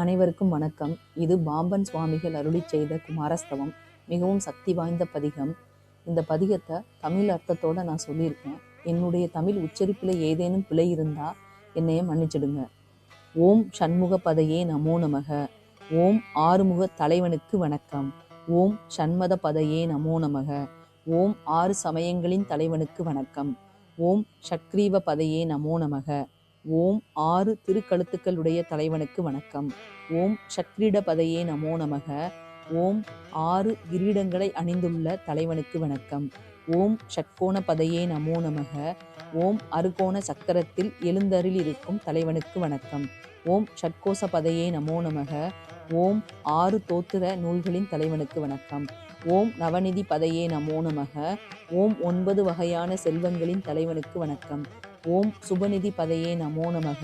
அனைவருக்கும் வணக்கம். இது பாம்பன் சுவாமிகள் அருளிச் செய்த குமாரஸ்தவம். மிகவும் சக்தி வாய்ந்த பதிகம். இந்த பதிகத்தை தமிழ் அர்த்தத்தோடு நான் சொல்லியிருக்கேன். என்னுடைய தமிழ் உச்சரிப்பில் ஏதேனும் பிழை இருந்தால் என்னையே மன்னிச்சிடுங்க. ஓம் சண்முக பதையே நமோ நமக. ஓம் ஆறுமுக தலைவனுக்கு வணக்கம். ஓம் சண்மத பதையே நமோ நமக. ஓம் ஆறு சமயங்களின் தலைவனுக்கு வணக்கம். ஓம் சக்ரீவ பதையே நமோ நமக. ஓம் ஆறு திருக்கழுத்துக்களுடைய தலைவனுக்கு வணக்கம். ஓம் சக்ரீட பதையே நமோ நமக. ஓம் ஆறு கிரீடங்களை அணிந்துள்ள தலைவனுக்கு வணக்கம். ஓம் ஷட்கோண பதையே நமோ நமக. ஓம் அருகோண சக்கரத்தில் எழுந்தருள் இருக்கும் தலைவனுக்கு வணக்கம். ஓம் ஷட்கோச பதையே நமோ நமக. ஓம் ஆறு தோத்திர நூல்களின் தலைவனுக்கு வணக்கம். ஓம் நவநிதி பதையே நமோ நமக. ஓம் ஒன்பது வகையான செல்வங்களின் தலைவனுக்கு வணக்கம். ஓம் சுபநிதி பதையே நமோ நமக.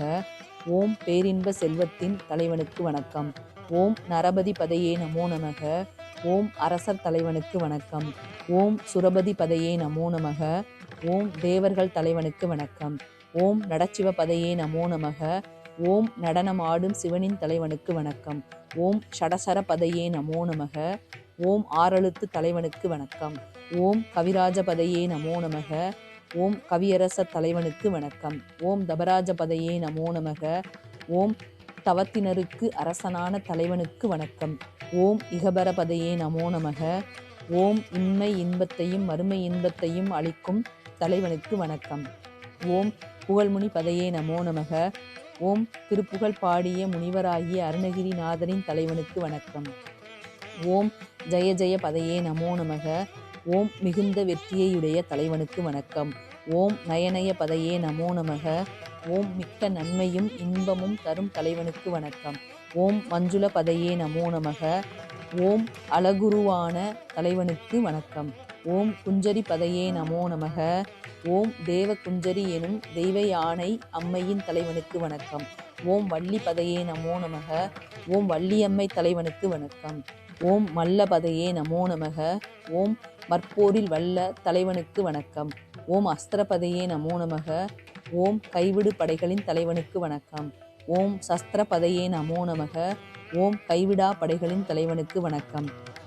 ஓம் பேரின்ப செல்வத்தின் தலைவனுக்கு வணக்கம். ஓம் நரபதி பதையே நமோ நமக. ஓம் அரசர் தலைவனுக்கு வணக்கம். ஓம் சுரபதி பதையே நமோ நமக. ஓம் தேவர்கள் தலைவனுக்கு வணக்கம். ஓம் நடச்சிவ பதையே நமோ நமக. ஓம் நடனமாடும் சிவனின் தலைவனுக்கு வணக்கம். ஓம் ஷடசர பதையே நமோ நமக. ஓம் ஆறெழுத்து தலைவனுக்கு வணக்கம். ஓம் கவிராஜ பதையே நமோ நமக. ஓம் கவியரச தலைவனுக்கு வணக்கம். ஓம் தபராஜ பதையே நமோ நமக. ஓம் தவத்தினருக்கு அரசனான தலைவனுக்கு வணக்கம். ஓம் இகபரபதையே நமோ நமக. ஓம் இன்மை இன்பத்தையும் மறுமை இன்பத்தையும் அளிக்கும் தலைவனுக்கு வணக்கம். ஓம் புகழ்முனி பதையே நமோ நமக. ஓம் திருப்புகழ் பாடிய முனிவராகிய அருணகிரிநாதரின் தலைவனுக்கு வணக்கம். ஓம் ஜெய ஜெய பதையே நமோ நமக. ஓம் மிகுந்த வெற்றியையுடைய தலைவனுக்கு வணக்கம். ஓம் நயனய பதையே நமோ நமக. ஓம் மிக்க நன்மையும் இன்பமும் தரும் தலைவனுக்கு வணக்கம். ஓம் மஞ்சுள பதையே நமோ நமக. ஓம் அழகுருவான தலைவனுக்கு வணக்கம். ஓம் குஞ்சரி பதையே நமோ நமக. ஓம் தேவ குஞ்சரி எனும் தெய்வ யானை அம்மையின் தலைவனுக்கு வணக்கம். ஓம் வள்ளி பதையே நமோ நமக. ஓம் வள்ளியம்மை தலைவனுக்கு வணக்கம். ஓம் மல்லபதையே நமோ நமக. ஓம் மற்போரில் வல்ல தலைவனுக்கு வணக்கம். ஓம் அஸ்திரபதையே நமோ நமக. ஓம் கைவிடு படைகளின் தலைவனுக்கு வணக்கம். ஓம் சஸ்திரபதையே நமோ நமக. ஓம் கைவிடா படைகளின் தலைவனுக்கு வணக்கம்.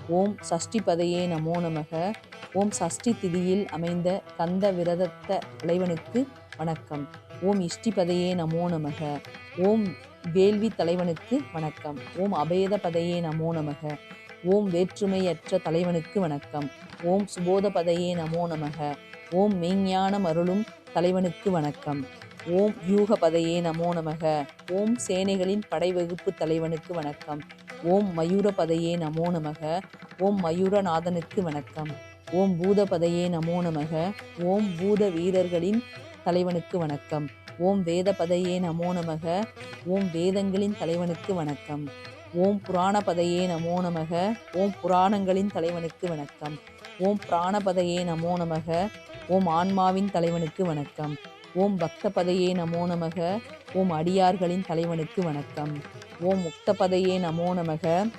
ஓம் சஷ்டி பதையே நமோ நமக. ஓம் சஷ்டி திதியில் அமைந்த கந்த விரதத்த தலைவனுக்கு வணக்கம். ஓம் இஷ்டிபதையே நமோ நமக. ஓம் வேள்வி தலைவனுக்கு வணக்கம். ஓம் அபேத பதையே நமோ நமக. ஓம் வேற்றுமையற்ற தலைவனுக்கு வணக்கம். ஓம் சுபோதபதையே நமோ நமக. ஓம் மெய்ஞானம் அருளும் தலைவனுக்கு வணக்கம். ஓம் யூகபதையே நமோ நமக. ஓம் சேனைகளின் படைவகுப்பு தலைவனுக்கு வணக்கம். ஓம் மயூர பதையே நமோ நமக. ஓம் மயூரநாதனுக்கு வணக்கம். ஓம் பூதபதையே நமோ நமக. ஓம் பூத வீரர்களின் தலைவனுக்கு வணக்கம். ஓம் வேத பதையே நமோ நமக. ஓம் வேதங்களின் தலைவனுக்கு வணக்கம். ஓம் புராணபதையே நமோ நமக. ஓம் புராணங்களின் தலைவனுக்கு வணக்கம். ஓம் பிராணபதையே நமோ நமக. ஓம் ஆன்மாவின் தலைவனுக்கு வணக்கம். ஓம் பக்தபதையே நமோ நமக. ஓம் அடியார்களின் தலைவனுக்கு வணக்கம். ஓம் முக்தபதையே நமோ நமக.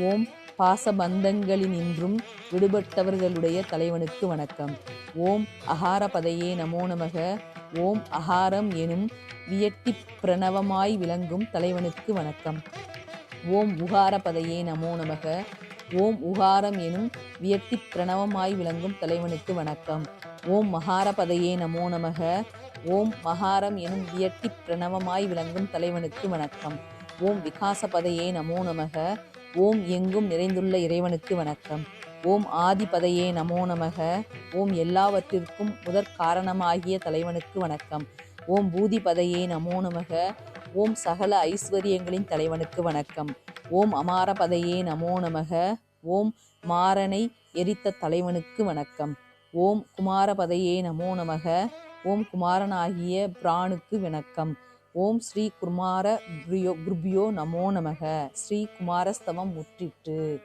ஓம் பாசபந்தங்களினின்றும் விடுபட்டவர்களுடைய தலைவனுக்கு வணக்கம். ஓம் அகாரபதையே நமோ நமக. ஓம் அகாரம் எனும் வியட்டி பிரணவமாய் விளங்கும் தலைவனுக்கு வணக்கம். ஓம் உகாரபதையே நமோ நமக. ஓம் உகாரம் எனும் வியத்தி பிரணவமாய் விளங்கும் தலைவனுக்கு வணக்கம். ஓம் மகாரபதையே நமோ நமக. ஓம் மகாரம் எனும் வியட்டி பிரணவமாய் விளங்கும் தலைவனுக்கு வணக்கம். ஓம் விகாசபதையே நமோ நமக. ஓம் எங்கும் நிறைந்துள்ள இறைவனுக்கு வணக்கம். ஓம் ஆதிபதையே நமோ நமக. ஓம் எல்லாவற்றிற்கும் முதற் காரணமாகிய தலைவனுக்கு வணக்கம். ஓம் பூதிபதையே நமோ நமக. ஓம் சகல ஐஸ்வர்யங்களின் தலைவனுக்கு வணக்கம். ஓம் அமாரபதையே நமோ நமக. ஓம் மாறனை எரித்த தலைவனுக்கு வணக்கம். ஓம் குமாரபதையே நமோ நமக. ஓம் குமாரனாகிய பிராணுக்கு வணக்கம். ஓம் ஸ்ரீ குமார குருபியோ நமோ நமக. ஸ்ரீ குமாரஸ்தவம் முற்றிற்று.